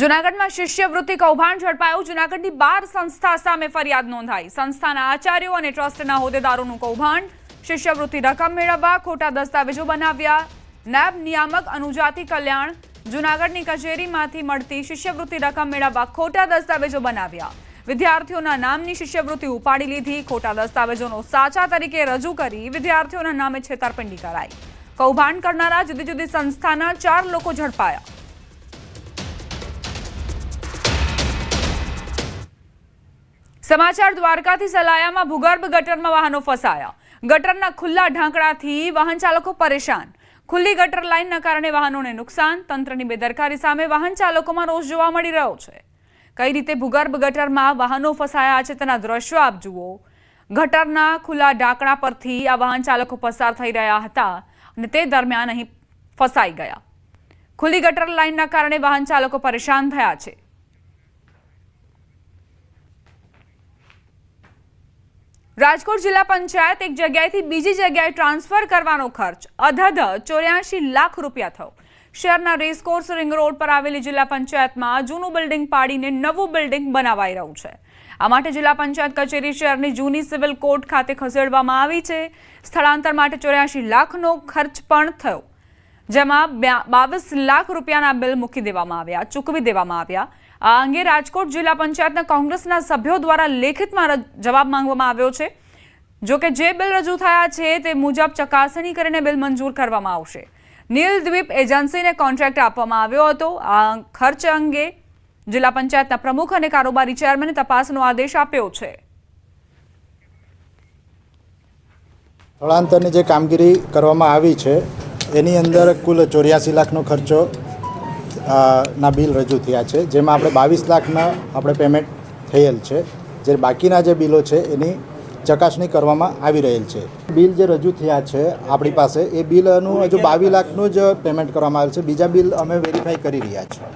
જુનાગઢમાં શિષ્યવૃત્તિ કૌભાંડ ઝડપાયું. જુનાગઢની બાર સંસ્થા સામે ફરિયાદ નોંધાઈ. સંસ્થાના આચાર્યો અને ટ્રસ્ટના હોદ્દેદારોનું કૌભાંડ. શિષ્યવૃત્તિ રકમ મેળવવા ખોટા દસ્તાવેજો બનાવ્યા. નાયબ નિયામક અનુજાતિ કલ્યાણ. જુનાગઢની કચેરીમાંથી મળતી શિષ્યવૃત્તિ રકમ મેળવવા ખોટા દસ્તાવેજો બનાવ્યા. વિદ્યાર્થીઓના નામની શિષ્યવૃત્તિ ઉપાડી લીધી. ખોટા દસ્તાવેજોનો સાચા તરીકે રજૂ કરી વિદ્યાર્થીઓના નામે છેતરપિંડી કરાઈ. કૌભાંડ કરનારા જુદી જુદી સંસ્થાના ચાર લોકો ઝડપાયા. સમાચાર દ્વારકાથી સલાયામાં ભૂગર્ભ ગટરમાં વાહનો ફસાયા. ગટરના ખુલ્લા ઢાંકણાથી વાહન ચાલકો પરેશાન. ખુલ્લી ગટર લાઇનના કારણે વાહનોને નુકસાન, તંત્રની બેદરકારી સામે વાહન ચાલકોમાં રોષ જોવા મળી રહ્યો છે. કઈ રીતે ભૂગર્ભ ગટરમાં વાહનો ફસાયા છે તેના દ્રશ્યો આપ જુઓ. ગટરના ખુલ્લા ઢાંકણા પરથી આ વાહન ચાલકો પસાર થઈ રહ્યા હતા અને તે દરમિયાન અહીં ફસાઈ ગયા. ખુલ્લી ગટર લાઇનના કારણે વાહન ચાલકો પરેશાન થયા છે. રાજકોટ જિલ્લા પંચાયત એક જગ્યાએથી બીજી જગ્યાએ ટ્રાન્સફર કરવાનો ખર્ચ. અધધ ચોર્યાસી લાખ રૂપિયા થયો. શહેરના રેસકોર્સ રિંગ રોડ પર આવેલી જિલ્લા પંચાયતમાં જૂનું બિલ્ડિંગ પાડીને નવું બિલ્ડિંગ બનાવાઈ રહ્યું છે. આ માટે જિલ્લા પંચાયત કચેરી શહેરની જૂની સિવિલ કોર્ટ ખાતે ખસેડવામાં આવી છે. સ્થળાંતર માટે ચોર્યાસી લાખનો ખર્ચ પણ થયો. જેમાં બાવીસ લાખ રૂપિયાના બિલ મૂકી દેવામાં આવ્યા, ચૂકવી દેવામાં આવ્યા. આ અંગે રાજકોટ જિલ્લા પંચાયતના કોંગ્રેસના સભ્યો દ્વારા લેખિતમાં જવાબ માંગવામાં આવ્યો છે. જો કે જે બિલ રજૂ થયા છે તે મુજબ ચકાસણી કરીને બિલ મંજૂર કરવામાં આવશે. નીલ દ્વીપ એજન્સીને કોન્ટ્રાક્ટ આપવામાં આવ્યો હતો. આ ખર્ચ અંગે જિલ્લા પંચાયતના પ્રમુખ અને કારોબારી ચેરમેને તપાસનો આદેશ આપ્યો છે. સ્થળાંતરની જે કામગીરી કરવામાં આવી છે એની અંદર કુલ ચોર્યાસી લાખનો ખર્ચો ના બિલ રજૂ થયા છે, જેમાં આપણે બાવીસ લાખના આપણે પેમેન્ટ થયેલ છે. જે બાકીના જે બિલો છે, એની ચકાસણી કરવામાં આવી રહેલ છે. બિલ જે રજૂ થયા છે, આપણી પાસે, એ બિલનું હજુ બાવીસ લાખનું જ પેમેન્ટ કરવામાં આવેલ છે. બીજા બિલ અમે વેરીફાઈ કરી રહ્યા છીએ.